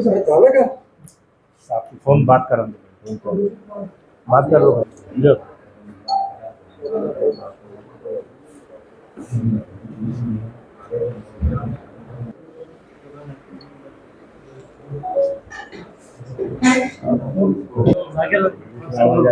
झालं का आपकी फोन बात कर बात कर लो। लो आवाज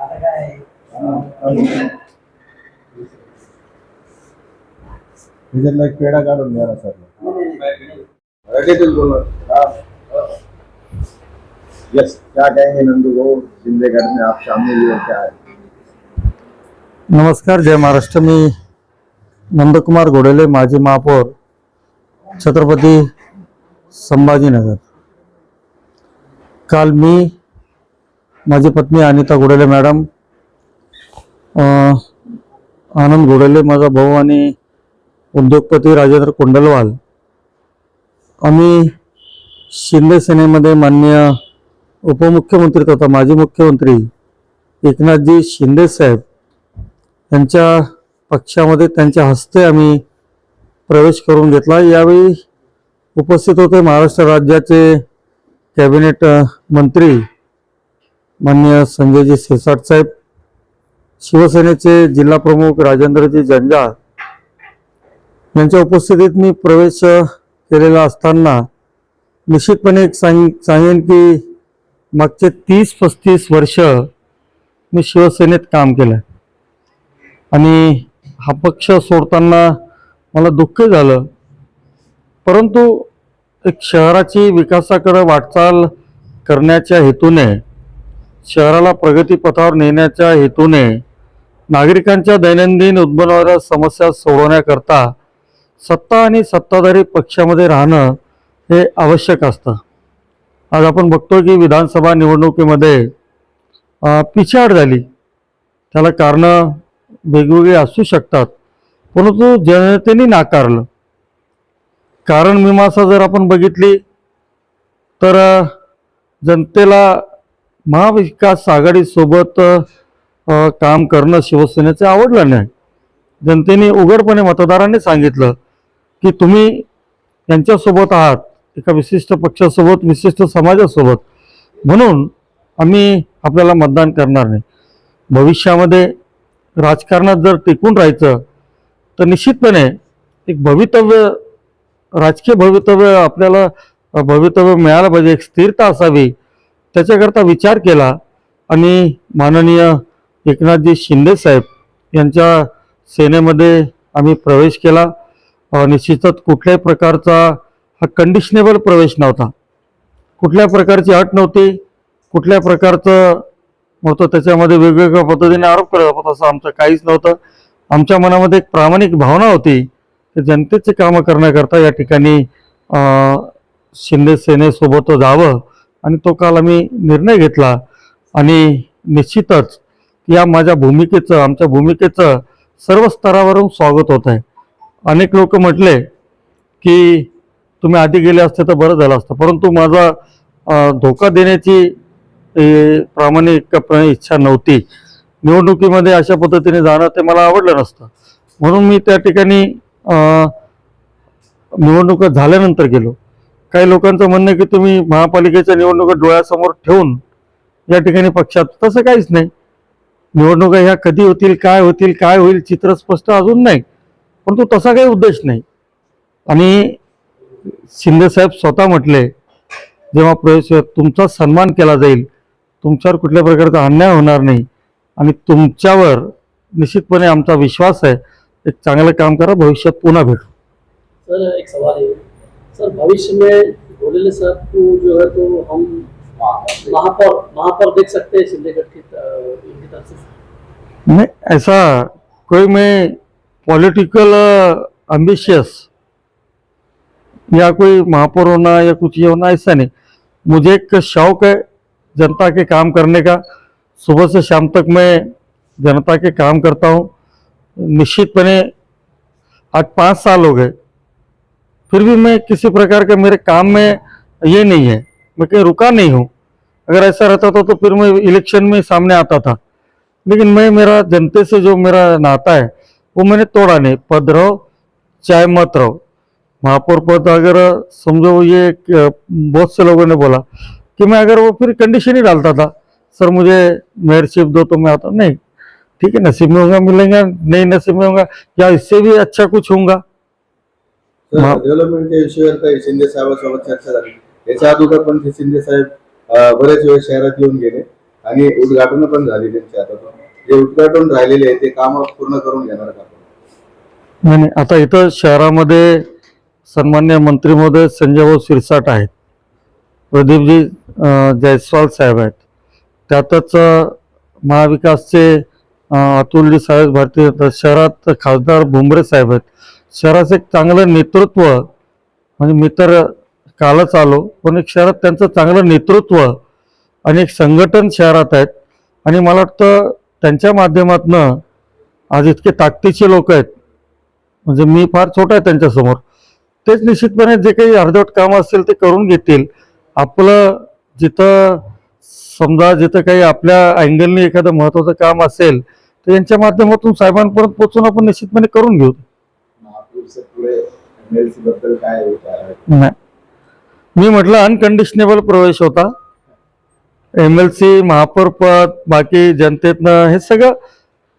आ रहा है। त्याच्यातला एक पेढा काढून द्या ना सर. यस क्या कहेंगे नंदू को जिंदगढ़ में आप शामिल हुए क्या है? नमस्कार जय महाराष्ट्र. मी नंदकुमार घोडेले माजी महापौर छत्रपती संभाजीनगर. काल मी माझी पत्नी अनिता घोडेले मॅडम आनंद घोडेले माझा भाऊ आणि उद्योगपती राजेंद्र कुंडलवाल. आम्ही शिंदे सेनेमध्ये माननीय उपमुख्यमंत्री तथा माजी मुख्यमंत्री एकनाथजी शिंदे साहेब यांच्या पक्षामध्ये त्यांच्या हस्ते आम्ही प्रवेश करून घेतला. यावेळी उपस्थित होते महाराष्ट्र राज्याचे कॅबिनेट मंत्री मान्य संजयजी सिरसाट साहेब शिवसेनेचे जिल्हा प्रमुख राजेंद्रजी जंजाळ यांच्या उपस्थितीत मी प्रवेश केलेला असताना निश्चितपणे एक सांग सांगेन की मागचे तीस पस्तीस वर्ष मी शिवसेनेत काम केलं. आणि हा पक्ष सोडताना मला दुःख झालं. परंतु एक शहराची विकासाकडे वाटचाल करण्याच्या हेतूने शहराला प्रगतीपथावर नेण्याच्या हेतूने नागरिकांच्या दैनंदिन उद्भवणाऱ्या समस्या सोडवण्याकरता सत्ता आणि सत्ताधारी पक्षामध्ये राहणं हे आवश्यक असतं. आज आपण बघतो की विधानसभा निवडणुकीमध्ये पिछाड झाली. त्याला कारणं वेगवेगळी असू शकतात परंतु जनतेने नाकारलं. कारण मीमांसा जर आपण बघितली तर जनतेला महाविकास आघाडीसोबत काम करणं शिवसेनेचं आवडलं नाही. जनतेने उघडपणे मतदारांनी सांगितलं की तुम्ही यांच्यासोबत आहात एका विशिष्ट पक्षासोबत विशिष्ट समाजासोबत. म्हणून आम्ही आपल्याला मतदान करणार नाही. भविष्यामध्ये राजकारणात जर टिकून राहायचं तर निश्चितपणे एक भवितव्य राजकीय भवितव्य आपल्याला भवितव्य मिळालं पाहिजे. एक स्थिरता असावी. त्याच्याकरता विचार केला आणि माननीय एकनाथजी शिंदे साहेब यांच्या सेनेमध्ये आम्ही प्रवेश केला. निश्चितच कुठल्याही प्रकारचा हा कंडिशनेबल प्रवेश नव्हता. कुठल्या प्रकारची अट नव्हती. कुठल्या प्रकारचं नव्हतं. त्याच्यामध्ये वेगवेगळ्या पद्धतीने आरोप करत होता असं आमचं काहीच नव्हतं. आमच्या मनामध्ये एक प्रामाणिक भावना होती की जनतेचे कामं करण्याकरता या ठिकाणी शिंदे सेनेसोबत जावं आणि तो काल आम्ही निर्णय घेतला. आणि निश्चितच या माझ्या भूमिकेचं आमच्या भूमिकेचं सर्व स्तरावरून स्वागत होत आहे. अनेक लोक म्हटले की तुम्ही आधी गेले असते तर बरं झालं असतं. परंतु माझा धोका देण्याची प्रामाणिकपणे इच्छा नव्हती. निवडणुकीमध्ये अशा पद्धतीने जाणं ते मला आवडलं नसतं. म्हणून मी त्या ठिकाणी निवडणुका झाल्यानंतर गेलो. काही लोकांचं म्हणणं की तुम्ही महापालिकेच्या निवडणुका डोळ्यासमोर ठेवून या ठिकाणी पक्षात तसं काहीच नाही. निवडणुका ह्या कधी होतील काय होतील काय होईल चित्र स्पष्ट अजून नाही. परंतु तसा काही उद्देश नाही. आणि शिंदेसाहेब स्वतः म्हटले जेव्हा प्रवेश तुमचा सन्मान केला जाईल तुमच्यावर कुठल्या प्रकारचा अन्याय होणार नाही. आणि तुमच्यावर निश्चितपणे आमचा विश्वास आहे एक चांगलं काम करा भविष्यात पुन्हा भेटू. सर एक सवाल है सर भविष्य में भोलेले सर को जो है तो हम महापौर महापौर देख सकते हैं सिंधेगढ़ की नहीं, ऐसा कोई मैं पॉलिटिकल एम्बिशियस या कोई महापौर होना या कुछ ये होना, ऐसा नहीं। मुझे एक शौक है जनता के काम करने का। सुबह से शाम तक मैं जनता के काम करता हूँ। निश्चितपणे आज पाँच साल हो गए। फिर भी मैं किसी प्रकार का मेरे काम में ये नहीं है। मैं कहीं रुका नहीं हूँ। अगर ऐसा रहता था तो फिर मैं इलेक्शन में सामने आता था। लेकिन मैं मेरा जनते से जो मेरा नाता है वो मैंने तोड़ा नहीं। पद रहो चाहे मत रहो। महापौर पद अगर समझो ये बहुत से लोगों ने बोला कि मैं अगर वो फिर कंडीशन ही डालता था सर मुझे मेयरशिप दो तो मैं आता नहीं। ठीक है नसीब में होगा मिलेगा नहीं नसीब में होगा या इससे भी अच्छा कुछ होगा। डेव्हलपमेंटच्या विषयावर काही शिंदे साहेबांसोबत चर्चा झाली याच्या अगोदर पण ते शिंदे साहेब अं, बरेच वेळ शहरात येऊन गेले आणि उद्घाटन पण झाली त्यांच्या हातातून. जे उद्घाटन राहिलेले आहे ते काम पूर्ण करून घेणार का? नाही नाही. आता इथं शहरामध्ये सन्मान्य मंत्री महोदय सिरसाट शिरसाट आहेत. प्रदीपजी जयस्वाल साहेब आहेत. त्यातच महाविकासचे अतुलजी साहेब भारतीय शहरात खासदार भुमरे साहेब आहेत. शहराचं एक चांगलं नेतृत्व म्हणजे मी तर कालच आलो पण एक शहरात त्यांचं चांगलं नेतृत्व आणि एक संघटन शहरात आहेत. आणि मला वाटतं त्यांच्या माध्यमातनं आज इतके ताकदीचे लोक आहेत. म्हणजे मी फार छोटा आहे त्यांच्यासमोर. तेच निश्चितपणे जे काही अर्धवट काम असेल ते करून घेतील. आपलं जिथं समजा जिथं काही आपल्या अँगलने एखादं महत्वाचं काम असेल तर यांच्या माध्यमातून साहेबांपर्यंत पोहोचून आपण निश्चितपणे करून घेऊ. नाही. मी म्हटलं अनकंडिशनेबल प्रवेश होता. एम एल सी महापौरपद बाकी जनतेतनं हे सगळं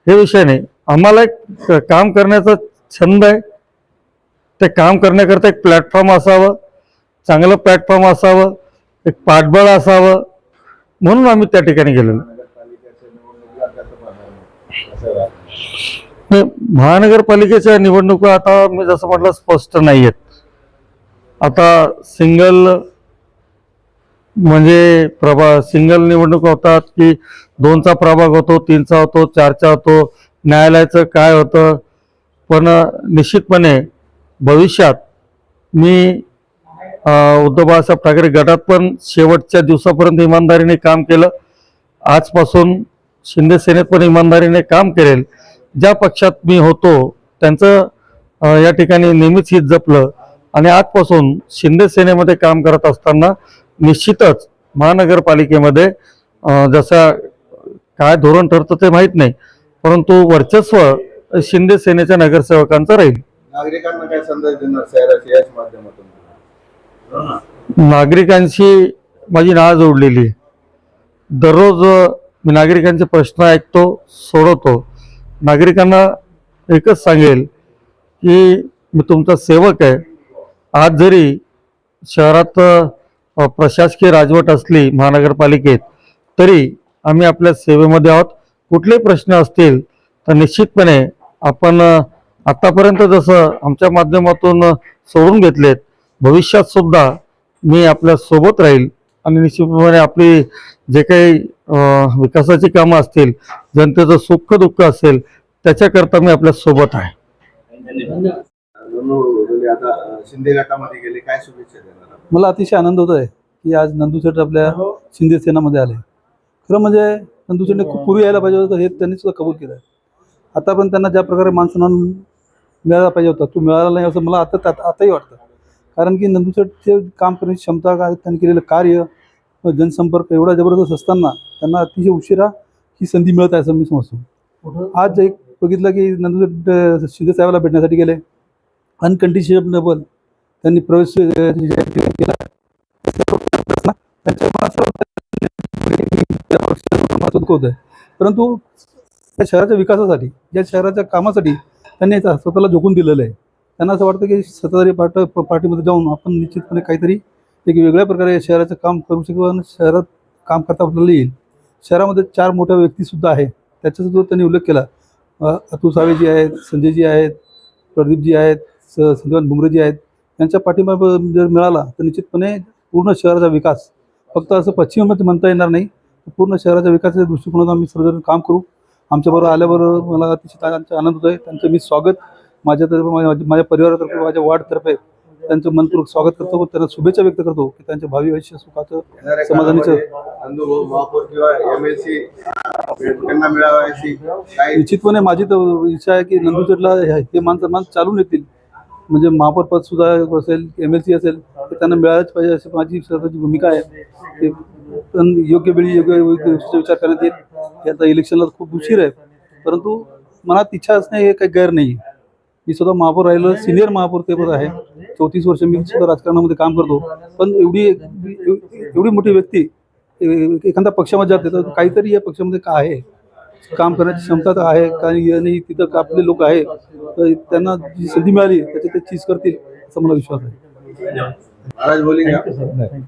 हे विषय नाही. आम्हाला एक काम करण्याचा छंद आहे. ते काम करण्याकरता एक प्लॅटफॉर्म असावं चांगलं प्लॅटफॉर्म असावं एक पाठबळ असावं म्हणून आम्ही त्या ठिकाणी गेलेलो. नाही, महानगरपालिकेच्या निवडणुका आता मी जसं म्हटलं स्पष्ट नाही आहेत आता सिंगल म्हणजे प्रभा सिंगल निवडणूक होतात की दोनचा प्रभाग होतो तीनचा होतो चारचा होतो न्यायालयाचं काय होतं? पण निश्चितपणे भविष्यात मी उद्धव बाळासाहेब ठाकरे गटात पण शेवटच्या दिवसापर्यंत इमानदारीने काम केलं. आजपासून शिंदे सेनेत पण इमानदारीने काम करेल. ज्या पक्षात मी होतो त्यांचं या ठिकाणी नेहमीच हित जपलं. आणि आजपासून शिंदे सेनेमध्ये काम करत असताना निश्चितच महानगरपालिकेमध्ये जसा काय धोरण ठरतं ते माहीत नाही परंतु वर्चस्व शिंदे सेनेच्या नगरसेवकांचं राहील. नागरिकांना काय संदेश देणार शहराच्या याच माध्यमातून? नागरिकांशी माझी नाळ जोडलेली दररोज मी नागरिकांचे प्रश्न ऐकतो सोडवतो. नागरिकांना एकच सांगेल की मी तुमचा सेवक आहे. आज जरी शहरात प्रशासकीय राजवट असली महानगरपालिकेत तरी आम्ही आपल्या सेवेमध्ये आहोत. कुठलेही प्रश्न असतील तर निश्चितपणे आपण अ, आतापर्यंत जसं आमच्या माध्यमातून सोडून घेतलेत भविष्यात सुद्धा मी आपल्यासोबत राहील आणि निश्चितपणे आपली जे काही विकासाची कामं असतील जनतेचं सुख दुःख असेल त्याच्याकरता मी आपल्यासोबत आहे. धन्यवाद. नंदू डोले आता अं, शिंदे गटामध्ये गेले काय शुभेच्छा देणार मला अतिशय आनंद होत आहे की आज नंदू शेठ आपल्या शिंदे सेनामध्ये आले. खरं म्हणजे नंदू शेठने खूप पूर्वी यायला पाहिजे होतं हे त्यांनी सुद्धा कबूल केलं आहे आतापर्यंत त्यांना ज्या प्रकारे मानसन्मान मिळाला पाहिजे होता तो मिळाला नाही असं मला आता आता- आताही वाटतं. कारण की नंदू शेठचे काम करण्याची क्षमता काय त्यांनी केलेलं कार्य जनसंपर्क एवढा जबरदस्त असताना त्यांना अतिशय उशिरा ही संधी मिळत आहे असं मी समजतो. आज एक बघितलं की नंदू शेठ अं, शिंदे साहेबाला भेटण्यासाठी गेले. अनकंडिशनेबल त्यांनी प्रवेश केला त्यांच्या असं होतं परंतु त्या शहराच्या विकासासाठी या शहराच्या कामासाठी त्यांनी आता स्वतःला झोकून दिलेलं आहे. त्यांना असं वाटतं की सत्ताधारी पार्ट पार्टीमध्ये जाऊन आपण निश्चितपणे काहीतरी एक वेगळ्या प्रकारे शहराचं काम करू शकू आणि शहरात काम करता आपल्याला येईल. शहरामध्ये चार मोठ्या व्यक्तीसुद्धा आहे त्याच्यासुद्धा त्यांनी उल्लेख केला. अतुल सावेजी आहेत संजयजी आहेत प्रदीपजी आहेत स संजीवन भुमरेजी आहेत. यांच्या पाठिंबा जर मिळाला तर निश्चितपणे पूर्ण शहराचा विकास फक्त असं पश्चिमेमध्ये म्हणता येणार नाही. तर पूर्ण शहराच्या विकासाच्या दृष्टिकोनातून आम्ही सर्वजण काम करू. आमच्याबरोबर आल्याबरोबर मला अतिशय त्यांचा आनंद होत आहे त्यांचं मी स्वागत माझ्यातर्फे माझ्या माझ्या परिवारातर्फे माझ्या वार्डतर्फे त्यांचं मनपूर्वक स्वागत करतो व त्यांना शुभेच्छा व्यक्त करतो की त्यांच्या भावी आयुष्य सुखाचं समाधानीचं निश्चितपणे माझी तर इच्छा आहे की नंदुरला हे मान सन्मान चालून येतील. म्हणजे महापौर पद सुद्धा असेल एम एल सी असेल ते त्यांना मिळालंच पाहिजे अशी माझी स्वतःची भूमिका आहे. ते पण योग्य वेळी योग्य गोष्टीचा विचार करण्यात येईल. आता इलेक्शनला खूप उशीर आहे. परंतु मनात इच्छा असणे हे काही गैर नाही मी सुद्धा महापौर राहिलो सिनियर महापौर ते पण आहे. चौतीस वर्ष मी सुद्धा राजकारणामध्ये काम करतो. पण एवढी एवढी मोठी व्यक्ती ए- एखाद्या पक्षामध्ये जाते तर काहीतरी या पक्षामध्ये काय आहे? काम करण्याची क्षमता तर आहे. काही आणि तिथं आपले लोक आहे. तर त्यांना जी संधी मिळाली त्याच्यात ते चीज करतील असा मला विश्वास आहे. महाराज बोलेंगे आप?